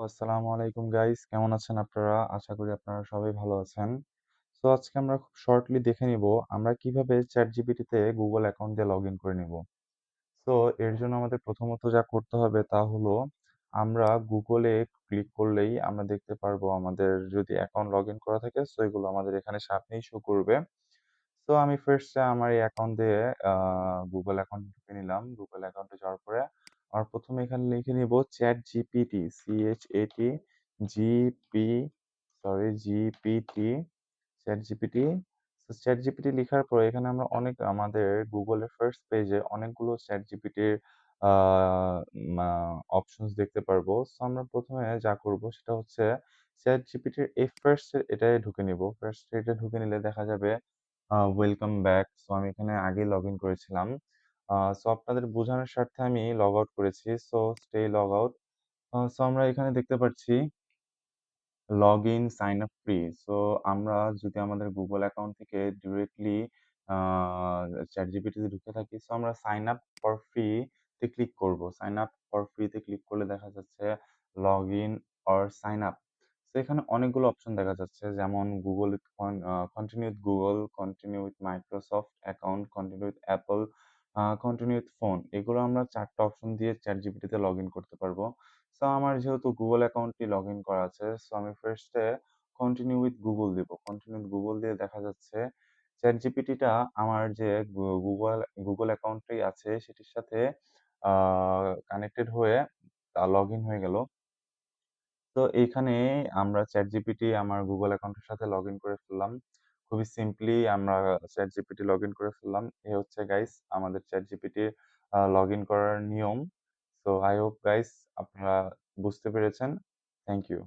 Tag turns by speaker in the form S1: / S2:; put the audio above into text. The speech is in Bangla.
S1: আসসালামু আলাইকুম গাইস কেমন আছেন আপনারা? আশা করি আপনারা সবাই ভালো আছেন। সো আজকে আমরা খুব শর্টলি দেখে নিব আমরা কীভাবে ChatGPT তে গুগল অ্যাকাউন্ট দিয়ে লগইন করে নিব। সো এর জন্য আমাদের প্রথমত যা করতে হবে তা হলো আমরা এ ক্লিক করলেই আমরা দেখতে পারব আমাদের যদি অ্যাকাউন্ট লগইন করা থাকে সো এগুলো আমাদের এখানে সামনেই শো করবে। সো আমি ফার্স্ট আমার এই অ্যাকাউন্ট দিয়ে গুগল অ্যাকাউন্ট ঢুকে নিলাম। গুগল অ্যাকাউন্টে যাওয়ার পরে আর প্রথমে এখানে লিখে নিব ChatGPT C-H-A-T G-P sorry GPT ChatGPT। তো ChatGPT লিখার পরে এখানে আমরা অনেক আমাদের এর ফার্স্ট পেজে অনেকগুলো চ্যাট র আ অপশনস দেখতে পারব। সো আমরা প্রথমে যা করব সেটা হচ্ছে চ্যাট জিপিটির এই ফার্স্ট এ এটায় ঢুকে নিব। ফার্স্ট এটা ঢুকে নিলে দেখা যাবে ওয়েলকাম ব্যাক। সো আমি এখানে আগেই লগইন করেছিলাম। সো আপনাদের বোঝানোর স্বার্থে আমি লগ আউট করেছি। So stay log out. So আমরা এখানে দেখতে পাচ্ছি log in sign up free. So আমরা যদি আমাদের গুগল অ্যাকাউন্ট থেকে ডিরেক্টলি আ ChatGPT তে ঢুকে থাকি সো আমরা সাইন আপ ফর ফ্রি তে ক্লিক করব। সাইন আপ ফর ফ্রি তে ক্লিক করলে দেখা যাচ্ছে log in or sign up. তো এখানে অনেকগুলো অপশন দেখা যাচ্ছে যেমন Google continue with Google, continue with Microsoft account, continue with uh continue phone. এগুলো আমরা ৪ টা অপশন দিয়ে ChatGPT তে লগইন করতে পারব। সো আমার যেহেতু Google অ্যাকাউন্টটি লগইন করা আছে সো আমি ফার্স্ট কন্টিনিউ উইথ Google দিব। কন্টিনিউ Google দিয়ে দেখা যাচ্ছে ChatGPT টা আমার যে গু, Google Google অ্যাকাউন্টটি আছে, সেটির সাথে কানেক্টেড হয়ে আ লগইন হয়ে গেল। তো এইখানে আমরা ChatGPT আমার Google অ্যাকাউন্টের সাথে লগইন করে ফেললাম। খুবই সিম্পলি আমরা চ্যাট জিপিটি লগ ইন করে ফেললাম। এ হচ্ছে গাইস আমাদের চ্যাট জিপিটি লগ ইন করার নিয়ম। সো আই হোপ গাইস আপনারা বুঝতে পেরেছেন। Thank you.